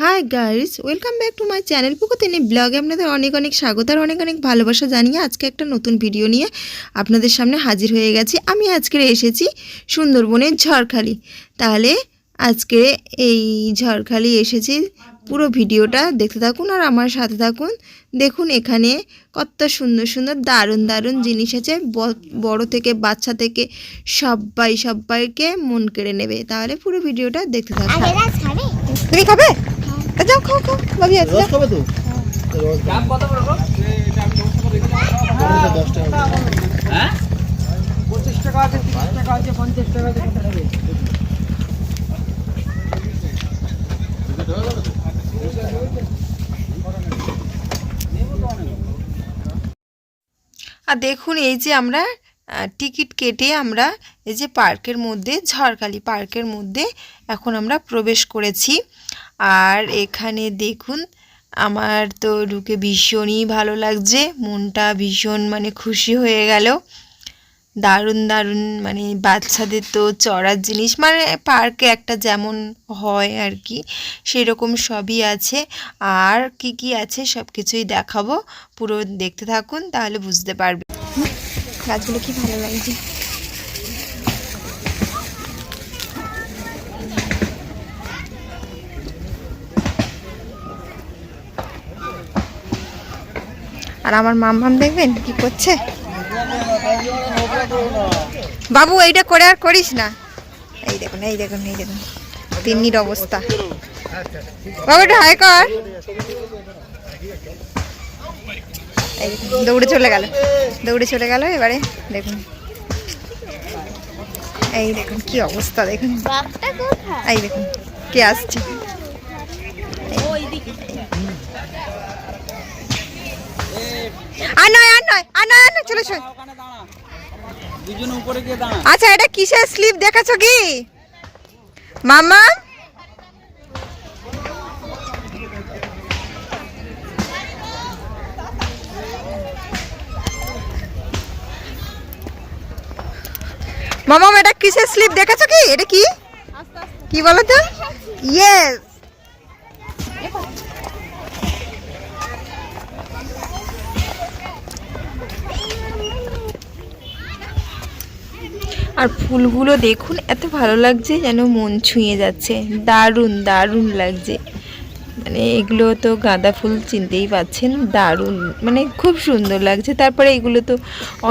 Hi guys welcome back to my channel পুকুতেনি ব্লগে আপনাদের অনেক অনেক স্বাগত আর অনেক অনেক ভালোবাসা জানিয়ে আজকে একটা নতুন ভিডিও নিয়ে আপনাদের সামনে হাজির হয়ে গেছি। আমি আজকে এসেছি সুন্দরবনের ঝড়খালি। তাহলে আজকে এই ঝড়খালি এসেছি পুরো ভিডিওটা দেখতে থাকুন আর আমার সাথে থাকুন। দেখুন এখানে কত সুন্দর সুন্দর দারুণ দারুণ জিনিস আছে। বড় থেকে বাচ্চা থেকে সবাই সবাইকে মন কেড়ে নেবে। তাহলে পুরো ভিডিওটা দেখতে থাকুন। খাবে? তুমি খাবে? তা যাও খাও খাও ভাবি আছে রস খাবে তো? দাম কত করে দশ টাকা পঁচিশ টাকা আছে তিরিশ টাকা আছে পঞ্চাশ টাকা আছে কত টাকা আর দেখুন এই যে আমরা টিকিট কেটে আমরা এই যে পার্কের মধ্যে, ঝড়খালি পার্কের মধ্যে এখন আমরা প্রবেশ করেছি। আর এখানে দেখুন, আমার তো ঢুকে ভীষণই ভালো লাগছে, মনটা ভীষণ মানে খুশি হয়ে গেল। দারুণ দারুণ মানে বাচ্চাদের তো চড়ার জিনিস মানে পার্কে একটা যেমন হয় আর কি, সেরকম সবই আছে। আর কি কি আছে সব কিছুই দেখাবো, পুরো দেখতে থাকুন, তাহলে বুঝতে পারবে। গাছগুলো কি ভালো লাগছে? আর আমার মাম মাম দেখবেন কি করছে? বাবু, এইটা করে আর করিস না। এই দেখুন এই দেখুন এই দেখুন। তিন্নির অবস্থা। বাবু এটা হাই কর। দৌড়ে চলে গেল। দৌড়ে চলে গেল এবারে দেখুন। এই দেখুন কি অবস্থা দেখুন। এই দেখুন কে আসছে? আর নয় আর নয় আর নয় আর নয় চলে চলে আচ্ছা এটা কিসের স্লিপ দেখাছো কি? মামা মামাম এটা কিসের স্লিপ দেখেছ কি? এটা কি? কি বলো তো ইয়েস আর ফুলগুলো দেখুন, এত ভালো লাগছে যেন মন ছুঁয়ে যাচ্ছে। দারুণ দারুণ লাগছে। মানে এগুলো তো গাঁদা ফুল চিনতেই পাচ্ছেন, দারুণ। মানে খুব সুন্দর লাগছে। তারপরে এগুলো তো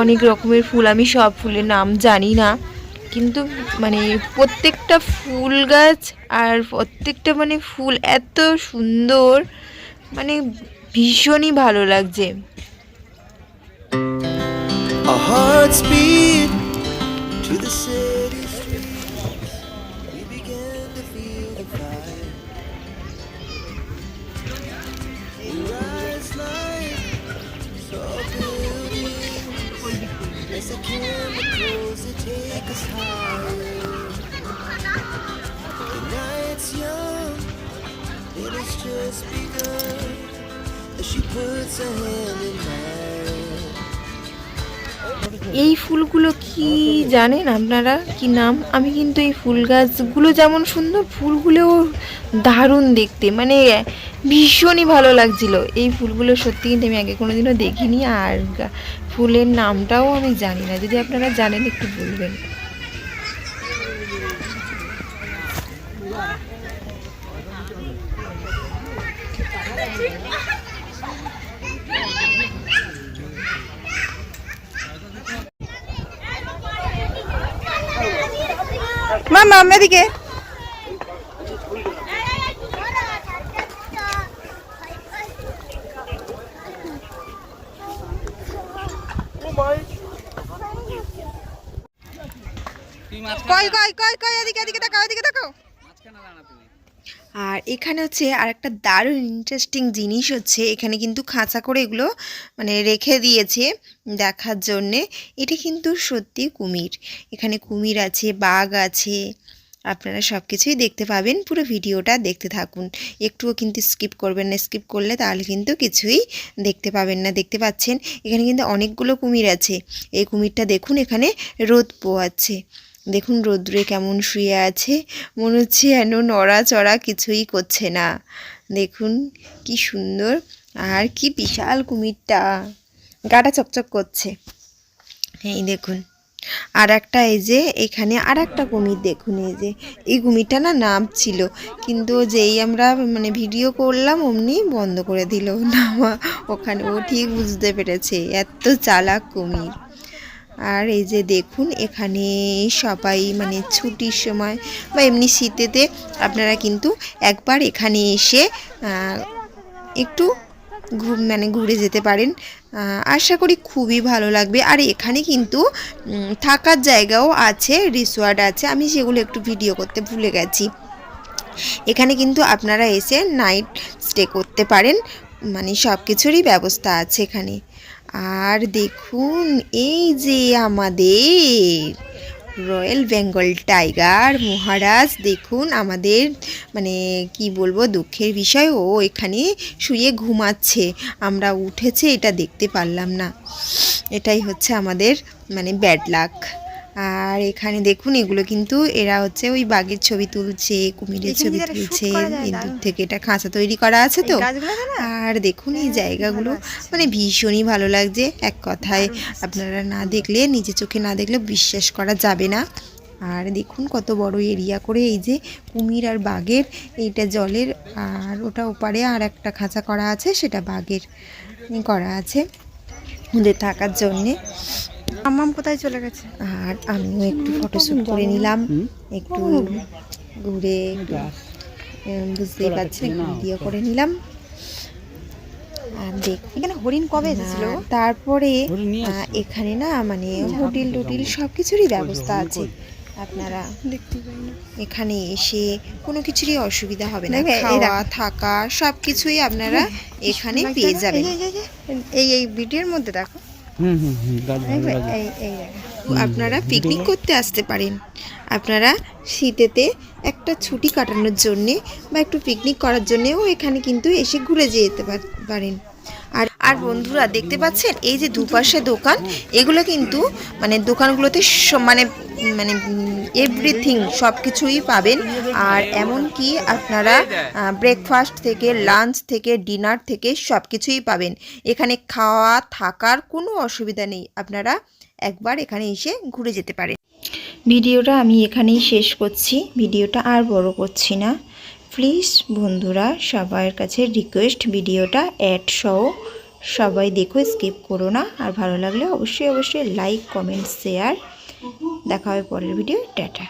অনেক রকমের ফুল, আমি সব ফুলের নাম জানি না। কিন্তু মানে প্রত্যেকটা ফুল গাছ আর প্রত্যেকটা মানে ফুল এত সুন্দর মানে ভীষণই ভালো লাগছে। Beat এই ফুলগুলো কি জানেন আপনারা? কি নাম? আমি কিন্তু এই ফুল গাছগুলো যেমন সুন্দর, ফুলগুলোও দারুণ দেখতে। মানে ভীষণই ভালো লাগছিল। এই ফুলগুলো সত্যি কিন্তু আমি আগে কোনো দিনও দেখিনি। আর ফুলের নামটাও আমি জানি না। যদি আপনারা জানেন, একটু বলবেন। মামা এদিকে কই কই কই কই এদিকে এদিকে তাকাও এদিকে তাকাও মাঝখানে দাঁড়া তুমি। আর এখানে হচ্ছে আর একটা দারুণ ইন্টারেস্টিং জিনিস হচ্ছে এখানে কিন্তু খাঁচা করে এগুলো মানে রেখে দিয়েছে দেখার জন্যে। এটা কিন্তু সত্যি কুমির। এখানে কুমির আছে বাঘ আছে আপনারা সব কিছুই দেখতে পাবেন। পুরো ভিডিওটা দেখতে থাকুন। একটুও কিন্তু স্কিপ করবেন না। স্কিপ করলে তাহলে কিন্তু কিছুই দেখতে পাবেন না। দেখতে পাচ্ছেন এখানে কিন্তু অনেকগুলো কুমির আছে। এই কুমিরটা দেখুন এখানে রোদ পোয়াচ্ছে। দেখুন রোদ্রে কেমন শুয়ে আছে। মনে হচ্ছে যেন নড়াচড়া কিছুই করছে না। দেখুন কি সুন্দর আর কি বিশাল কুমিরটা। গাটা চকচক করছে। এই দেখুন। আর একটা এই যে এখানে আর একটা কুমির দেখুন এই যে। এই কুমিরটা না নাম ছিল, কিন্তু যেই আমরা মানে ভিডিও করলাম অমনি বন্ধ করে দিল। নামা ওখানে ও ঠিক বুঝতে পেরেছে। এত চালাক কুমির। আর এই যে দেখুন, এখানে সবাই মানে ছুটির সময় বা এমনি শীতেতে আপনারা কিন্তু একবার এখানে এসে একটু ঘু- মানে ঘুরে যেতে পারেন। আশা করি খুবই ভালো লাগবে। আর এখানে কিন্তু থাকার জায়গাও আছে রিসোর্ট আছে। আমি সেগুলো একটু ভিডিও করতে ভুলে গেছি। এখানে কিন্তু আপনারা এসে নাইট স্টে করতে পারেন। মানে সব কিছুরই ব্যবস্থা আছে এখানে। আর দেখুন, এই যে আমাদের রয়্যাল বেঙ্গল টাইগার মহারাজ, দেখুন আমাদের মানে কি বলব, দুঃখের বিষয়, ও এখানে শুয়ে ঘুমাচ্ছে। আমরা উঠেছে, এটা দেখতে পারলাম না। এটাই হচ্ছে আমাদের মানে ব্যাড লাক আর এখানে দেখুন এগুলো কিন্তু এরা হচ্ছে ওই বাঘের ছবি তুলছে কুমিরের ছবি তুলছে দূর থেকে এটা খাঁচা তৈরি করা আছে তো। আর দেখুন এই জায়গাগুলো মানে ভীষণই ভালো লাগছে এক কথায় আপনারা না দেখলে নিজে চোখে না দেখলে বিশ্বাস করা যাবে না। আর দেখুন কত বড় এরিয়া করে এই যে কুমির আর বাঘের এইটা জলের আর ওটা ওপারে আর একটা খাঁচা করা আছে সেটা বাঘের করা আছে। ওদের থাকার জন্যে। আম্মাম কোথায় চলে গেছে? আর আমিও একটু ফটোশ্যুট করে নিলাম। একটু ঘুরে বুঝতেই পারছেন ভিডিও করে নিলাম। আর দেখ এখানে হরিণ কবে এসেছিল তারপরে এখানে না মানে হোটেল টোটেল সব কিছুরই ব্যবস্থা আছে। আপনারা দেখতে এখানে এসে কোনো কিছুরই অসুবিধা হবে না। খাওয়া থাকা সব কিছুই আপনারা এখানে পেয়ে যাবেন। এই এই ভিডিওর মধ্যে দেখো। হুম হুম হুম গাছ ভালো লাগে। এই এই আপনারা পিকনিক করতে আসতে পারেন। আপনারা শীতেতে একটা ছুটি কাটানোর জন্যে বা একটু পিকনিক করার জন্যেও এখানে কিন্তু এসে ঘুরে যেতে পার- পারেন। আর বন্ধুরা, দেখতে পাচ্ছেন? এই যে দুপাশে দোকান, এগুলো কিন্তু মানে দোকানগুলোতে মানে মানে এভরিথিং সব কিছুই পাবেন। আর এমন কি আপনারা ব্রেকফাস্ট থেকে লাঞ্চ থেকে ডিনার থেকে সব কিছুই পাবেন। এখানে খাওয়া থাকার কোনো অসুবিধা নেই। আপনারা একবার এখানে এসে ঘুরে যেতে পারেন। ভিডিওটা আমি এখানেই শেষ করছি। ভিডিওটা আর বড় করছি না। প্লিজ বন্ধুরা, সবার কাছে রিকোয়েস্ট ভিডিওটা অ্যাড সহ সবাই দেখো স্কিপ করো না। আর ভালো লাগলে অবশ্যই অবশ্যই লাইক কমেন্ট শেয়ার দেখা হবে পরের ভিডিও টাটা।